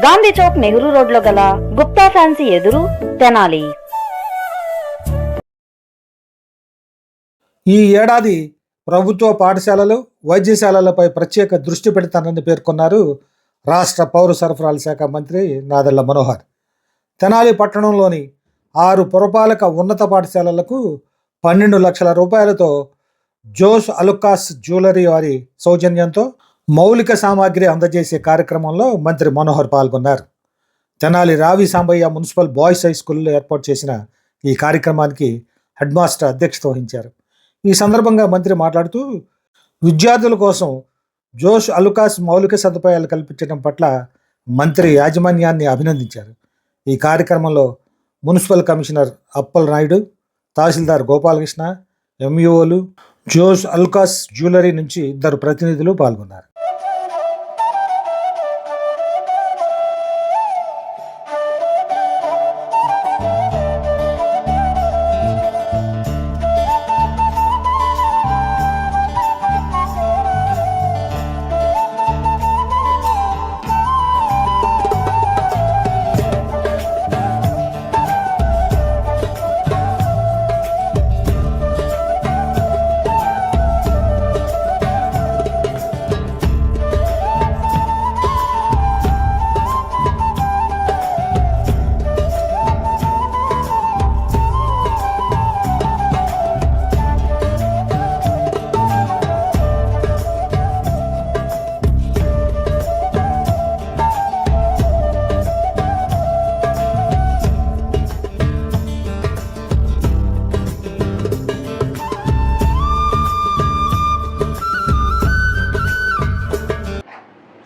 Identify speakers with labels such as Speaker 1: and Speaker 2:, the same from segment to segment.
Speaker 1: గాంధీ చౌక్ నెహ్రూ రోడ్లో గల గుప్తా ఫ్యాన్సీ ఎదురు తెనాలి.
Speaker 2: ఈ ఏడాది ప్రభుత్వ పాఠశాలలు వైద్యశాలలపై ప్రత్యేక దృష్టి పెడతానని పేర్కొన్నారు రాష్ట్ర పౌర సరఫరాల శాఖ మంత్రి నాదెళ్ళ మనోహర్. తెనాలి పట్టణంలోని ఆరు పురపాలక ఉన్నత పాఠశాలలకు పన్నెండు లక్షల రూపాయలతో జోస్ అలుకాస్ జ్యువెలరీ వారి సౌజన్యంతో మౌలిక సామాగ్రి అందజేసే కార్యక్రమంలో మంత్రి మనోహర్ పాల్గొన్నారు. తెనాలి రావి సాంబయ్య మున్సిపల్ బాయ్స్ హై స్కూల్లో ఏర్పాటు చేసిన ఈ కార్యక్రమానికి హెడ్ మాస్టర్ అధ్యక్షత వహించారు. ఈ సందర్భంగా మంత్రి మాట్లాడుతూ విద్యార్థుల కోసం జోష్ అలుకాస్ మౌలిక సదుపాయాలు కల్పించడం పట్ల మంత్రి యాజమాన్యాన్ని అభినందించారు. ఈ కార్యక్రమంలో మున్సిపల్ కమిషనర్ అప్పల్ నాయుడు తహసీల్దార్ గోపాలకృష్ణ ఎంఈఓలు జోష్ అల్కాస్ జ్యువెలరీ నుంచి ఇద్దరు ప్రతినిధులు పాల్గొన్నారు.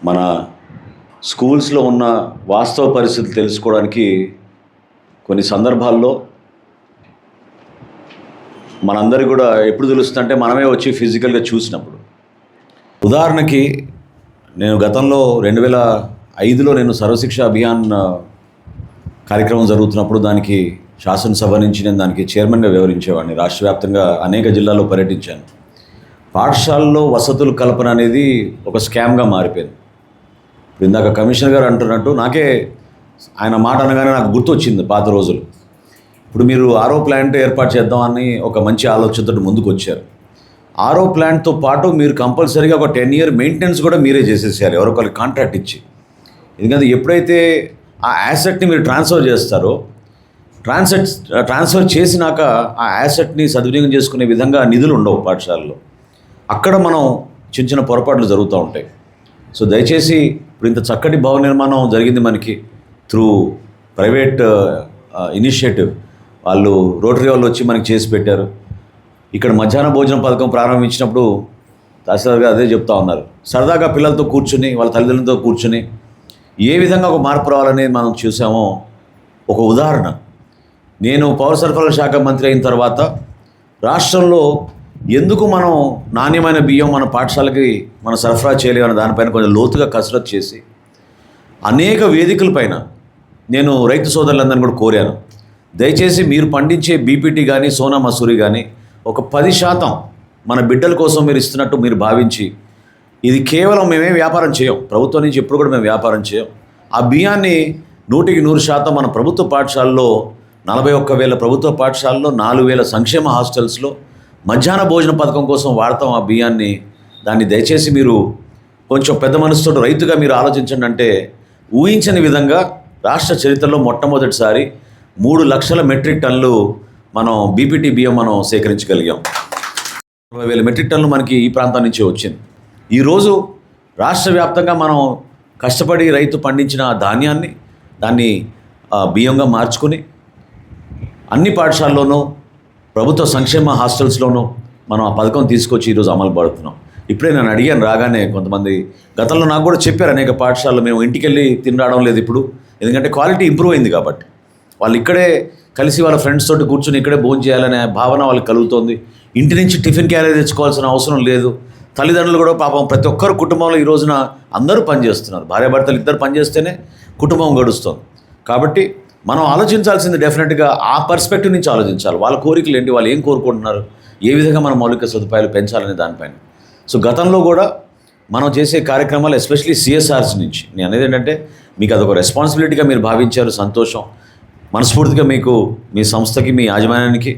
Speaker 3: మన స్కూల్స్లో ఉన్న వాస్తవ పరిస్థితులు తెలుసుకోవడానికి కొన్ని సందర్భాల్లో మనందరి కూడా ఎప్పుడు తెలుస్తుందంటే మనమే వచ్చి ఫిజికల్గా చూసినప్పుడు. ఉదాహరణకి నేను గతంలో రెండు వేల ఐదులో నేను సర్వశిక్ష అభియాన్ కార్యక్రమం జరుగుతున్నప్పుడు దానికి శాసనసభ నుంచి నేను దానికి చైర్మన్గా వివరించేవాడిని రాష్ట్ర వ్యాప్తంగా అనేక జిల్లాల్లో పర్యటించాను. పాఠశాలలో వసతుల కల్పన అనేది ఒక స్కామ్గా మారిపోయింది. ఇందాక కమిషనర్ గారు అంటున్నట్టు నాకే ఆయన మాట అనగానే నాకు గుర్తొచ్చింది పాత రోజులు. ఇప్పుడు మీరు ఆరో ప్లాంట్ ఏర్పాటు చేద్దామని ఒక మంచి ఆలోచనతో ముందుకు వచ్చారు ఆరో ప్లాంట్తో పాటు మీరు కంపల్సరీగా ఒక టెన్ ఇయర్ మెయింటెనెన్స్ కూడా మీరే చేసేసారు ఎవరో ఒకరికి కాంట్రాక్ట్ ఇచ్చి. ఎందుకంటే ఎప్పుడైతే ఆ యాసెట్ని మీరు ట్రాన్స్ఫర్ చేస్తారో ట్రాన్సెట్ ట్రాన్స్ఫర్ చేసినాక ఆ యాసెట్ని సద్వినియోగం చేసుకునే విధంగా నిధులు ఉండవు పాఠశాలలో. అక్కడ మనం చిన్న చిన్న పొరపాట్లు జరుగుతూ ఉంటాయి. సో దయచేసి ఇప్పుడు ఇంత చక్కటి భవన నిర్మాణం జరిగింది మనకి త్రూ ప్రైవేట్ ఇనిషియేటివ్ వాళ్ళు రోటరీ వాళ్ళు వచ్చి మనకి చేసి పెట్టారు. ఇక్కడ మధ్యాహ్న భోజన పథకం ప్రారంభించినప్పుడు తహసీల్దార్ గారు అదే చెప్తా ఉన్నారు. సరదాగా పిల్లలతో కూర్చుని వాళ్ళ తల్లిదండ్రులతో కూర్చుని ఏ విధంగా ఒక మార్పు రావాలనేది మనం చూసామో ఒక ఉదాహరణ. నేను పౌర సరఫరాల శాఖ మంత్రి అయిన తర్వాత రాష్ట్రంలో ఎందుకు మనం నాణ్యమైన బియ్యం మన పాఠశాలకి మనం సరఫరా చేయలేమన్న దానిపైన కొంచెం లోతుగా కసరత్తు చేసి అనేక వేదికల పైన నేను రైతు సోదరులందరినీ కూడా కోరాను. దయచేసి మీరు పండించే బీపీటీ కానీ సోనా మసూరి కానీ ఒక పది శాతం మన బిడ్డల కోసం మీరు ఇస్తున్నట్టు మీరు భావించి ఇది కేవలం మేమే వ్యాపారం చేయం. ప్రభుత్వం నుంచి ఎప్పుడు కూడా మేము వ్యాపారం చేయం. ఆ బియ్యాన్ని నూటికి నూరు శాతం మన ప్రభుత్వ పాఠశాలలో నలభై ఒక్క వేల ప్రభుత్వ పాఠశాలలో నాలుగు వేల సంక్షేమ హాస్టల్స్లో మధ్యాహ్న భోజన పథకం కోసం వాడతాం ఆ బియ్యాన్ని. దాన్ని దయచేసి మీరు కొంచెం పెద్ద మనసుతో రైతుగా మీరు ఆలోచించండి అంటే ఊహించని విధంగా రాష్ట్ర చరిత్రలో మొట్టమొదటిసారి మూడు లక్షల మెట్రిక్ టన్నులు మనం బీపీటీ బియ్యం మనం సేకరించగలిగాం. నలభై వేల మెట్రిక్ టన్నులు మనకి ఈ ప్రాంతం నుంచి వచ్చింది. ఈరోజు రాష్ట్ర వ్యాప్తంగా మనం కష్టపడి రైతు పండించిన ధాన్యాన్ని దాన్ని బియ్యంగా మార్చుకుని అన్ని పాఠశాలల్లోనూ ప్రభుత్వ సంక్షేమ హాస్టల్స్లోనూ మనం ఆ పథకం తీసుకొచ్చి ఈరోజు అమలు పడుతున్నాం. ఇప్పుడే నేను అడిగాను రాగానే కొంతమంది గతంలో నాకు కూడా చెప్పారు అనేక పాఠశాలలు మేము ఇంటికి వెళ్ళి తిని రావడం లేదు ఇప్పుడు. ఎందుకంటే క్వాలిటీ ఇంప్రూవ్ అయింది కాబట్టి. వాళ్ళు ఇక్కడే కలిసి వాళ్ళ ఫ్రెండ్స్ తోటి కూర్చొని ఇక్కడే భోజనం చేయాలనే భావన వాళ్ళకి కలుగుతోంది. ఇంటి నుంచి టిఫిన్ క్యారీ తెచ్చుకోవాల్సిన అవసరం లేదు. తల్లిదండ్రులు కూడా పాపం ప్రతి ఒక్కరు కుటుంబంలో ఈ రోజున అందరూ పనిచేస్తున్నారు. భార్యాభర్తలు ఇద్దరు పనిచేస్తేనే కుటుంబం గడుస్తుంది. కాబట్టి మనం ఆలోచించాల్సింది డెఫినెట్గా ఆ పర్స్పెక్టివ్ నుంచి ఆలోచించాలి. వాళ్ళ కోరికలు ఏంటి? వాళ్ళు ఏం కోరుకుంటున్నారు? ఏ విధంగా మన మౌలిక సదుపాయాలు పెంచాలనే దానిపైన. సో గతంలో కూడా మనం చేసే కార్యక్రమాలు ఎస్పెషలీ సిఎస్ఆర్స్ నుంచి నేను అనేది ఏంటంటే మీకు అదొక రెస్పాన్సిబిలిటీగా మీరు భావించారు సంతోషం. మనస్ఫూర్తిగా మీకు మీ సంస్థకి మీ యాజమాన్యానికి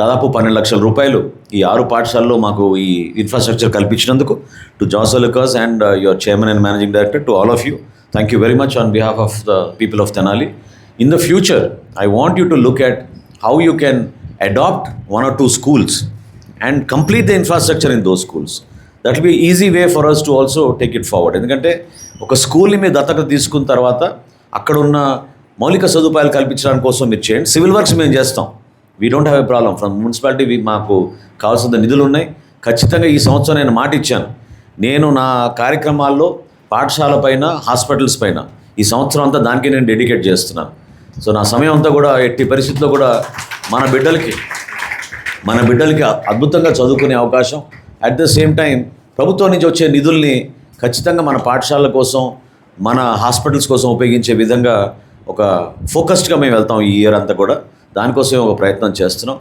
Speaker 3: దాదాపు పన్నెండు లక్షల రూపాయలు ఈ ఆరు పాఠశాలలో మాకు ఈ ఇన్ఫ్రాస్ట్రక్చర్ కల్పించినందుకు to Jasolikars and your chairman and managing director to all of you thank you very much on behalf of the people of Tenali in the future I want you to look at how you can adopt one or two schools and complete the infrastructure in those schools. That be easy way for us to also take it forward ఎందుకంటే ఒక స్కూల్ని మీరు దత్తత తీసుకున్న తర్వాత అక్కడ ఉన్న మౌలిక సదుపాయాలు కల్పించడానికి కోసం మీరు చేయండి. సివిల్ వర్క్స్ మేము చేస్తాం. We don't have a problem from municipality మాకు కావాల్సిన నిధులు ఉన్నాయి. ఖచ్చితంగా ఈ సంవత్సరం నేను మాట ఇచ్చాను. నేను నా కార్యక్రమాల్లో పాఠశాల పైన హాస్పిటల్స్ పైన ఈ సంవత్సరం అంతా దానికి నేను డెడికేట్ చేస్తున్నాను. సో నా సమయం అంతా కూడా ఎట్టి పరిస్థితుల్లో కూడా మన బిడ్డలకి మన బిడ్డలకి అద్భుతంగా చదువుకునే అవకాశం. అట్ ద సేమ్ టైం ప్రభుత్వం నుంచి వచ్చే నిధుల్ని ఖచ్చితంగా మన పాఠశాలల కోసం మన హాస్పిటల్స్ కోసం ఉపయోగించే విధంగా ఒక ఫోకస్డ్గా మేము వెళ్తాం ఈ ఇయర్ అంతా కూడా. దానికోసమే ఒక ప్రయత్నం చేస్తున్నాం.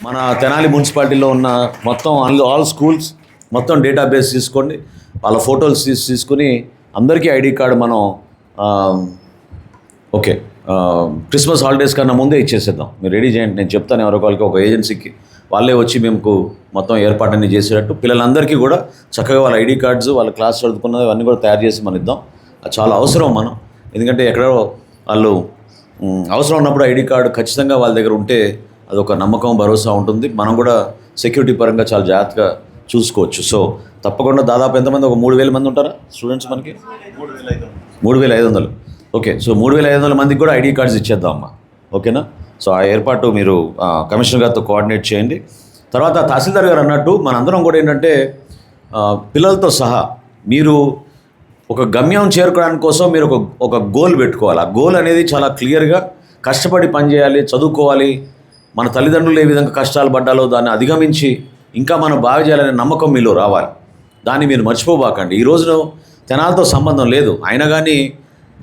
Speaker 3: మన తెనాలి మున్సిపాలిటీలో ఉన్న మొత్తం ఆల్ ఆల్ స్కూల్స్ మొత్తం డేటాబేస్ తీసుకోండి. వాళ్ళ ఫోటోలు తీసి తీసుకుని అందరికీ ఐడి కార్డు మనం ఓకే. క్రిస్మస్ హాలిడేస్ కన్నా ముందే ఇచ్చేసేద్దాం. మీరు రెడీ చేయండి నేను చెప్తాను ఎవరో వాళ్ళకి ఒక ఏజెన్సీకి. వాళ్ళే వచ్చి మేము మొత్తం ఏర్పాటన్నీ చేసేటట్టు పిల్లలందరికీ కూడా చక్కగా వాళ్ళ ఐడి కార్డ్స్ వాళ్ళ క్లాస్ చదువుకున్నది అవన్నీ కూడా తయారు చేసి మనం ఇద్దాం. అది చాలా అవసరం మనం. ఎందుకంటే ఎక్కడో వాళ్ళు అవసరం ఉన్నప్పుడు ఐడి కార్డు ఖచ్చితంగా వాళ్ళ దగ్గర ఉంటే అదొక నమ్మకం భరోసా ఉంటుంది. మనం కూడా సెక్యూరిటీ పరంగా చాలా జాగ్రత్తగా చూసుకోవచ్చు. సో తప్పకుండా దాదాపు ఎంతమంది? ఒక మూడు వేల మంది ఉంటారా స్టూడెంట్స్ మనకి? మూడు వేల ఐదు వందలు. ఓకే సో మూడు వేల ఐదు వందల మందికి కూడా ఐడి కార్డ్స్ ఇచ్చేద్దాం అమ్మా ఓకేనా? సో ఆ ఏర్పాటు మీరు కమిషనర్ గారితో కోఆర్డినేట్ చేయండి. తర్వాత తహసీల్దార్ గారు అన్నట్టు మనందరం కూడా ఏంటంటే పిల్లలతో సహా మీరు ఒక గమ్యం చేరుకోవడానికి కోసం మీరు ఒక ఒక గోల్ పెట్టుకోవాలి. ఆ గోల్ అనేది చాలా క్లియర్గా కష్టపడి పనిచేయాలి చదువుకోవాలి. మన తల్లిదండ్రులు ఏ విధంగా కష్టాలు పడ్డాలో దాన్ని అధిగమించి ఇంకా మనం బాగా చేయాలనే నమ్మకం మీలో రావాలి. దాన్ని మీరు మర్చిపోబాకండి. ఈ రోజున తెనాలతో సంబంధం లేదు. అయినా కానీ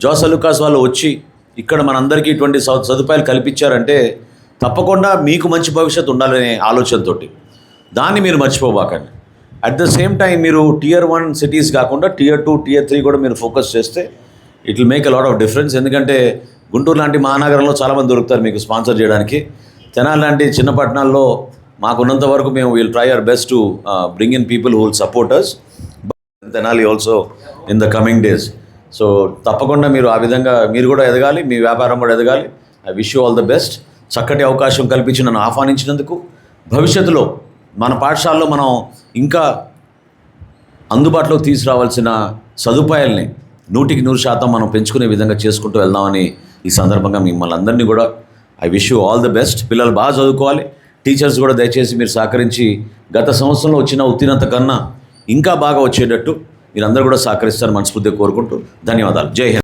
Speaker 3: జోసలుకాస్ వాళ్ళు వచ్చి ఇక్కడ మనందరికీ ఇటువంటి సదుపాయాలు కల్పించారంటే తప్పకుండా మీకు మంచి భవిష్యత్తు ఉండాలనే ఆలోచనతోటి. దాన్ని మీరు మర్చిపోబాకండి. అట్ ద సేమ్ టైం మీరు టియర్ వన్ సిటీస్ కాకుండా టియర్ టూ టియర్ త్రీ కూడా మీరు ఫోకస్ చేస్తే it will make a lot of difference ఎందుకంటే గుంటూరు లాంటి మహానగరంలో చాలామంది దొరుకుతారు మీకు స్పాన్సర్ చేయడానికి. తెనాలి లాంటి చిన్న పట్టణాల్లో మాకున్నంత వరకు మేము will try our best to bring in people who will supporters Tenali also in the coming days so తప్పకుండా మీరు ఆ విధంగా మీరు కూడా ఎదగాలి మీ వ్యాపారం కూడా ఎదగాలి. I wish you all the best చక్కటి అవకాశం కల్పించి నన్ను ఆహ్వానించినందుకు. భవిష్యత్తులో మన పాఠశాలలో మనం ఇంకా అందుబాటులోకి తీసుకురావాల్సిన సదుపాయాల్ని నూటికి నూరు శాతం మనం పెంచుకునే విధంగా చేసుకుంటూ వెళ్దామని ఈ సందర్భంగా మిమ్మల్ని అందరినీ కూడా I wish you all the best పిల్లలు బాగా చదువుకోవాలి. టీచర్స్ కూడా దయచేసి మీరు సహకరించి గత సంవత్సరంలో వచ్చిన ఉత్తీర్ణత కన్నా ఇంకా బాగా వచ్చేటట్టు మీరందరూ కూడా సహకరిస్తారని మనస్ఫూర్తిగా కోరుకుంటూ ధన్యవాదాలు. జై హింద్.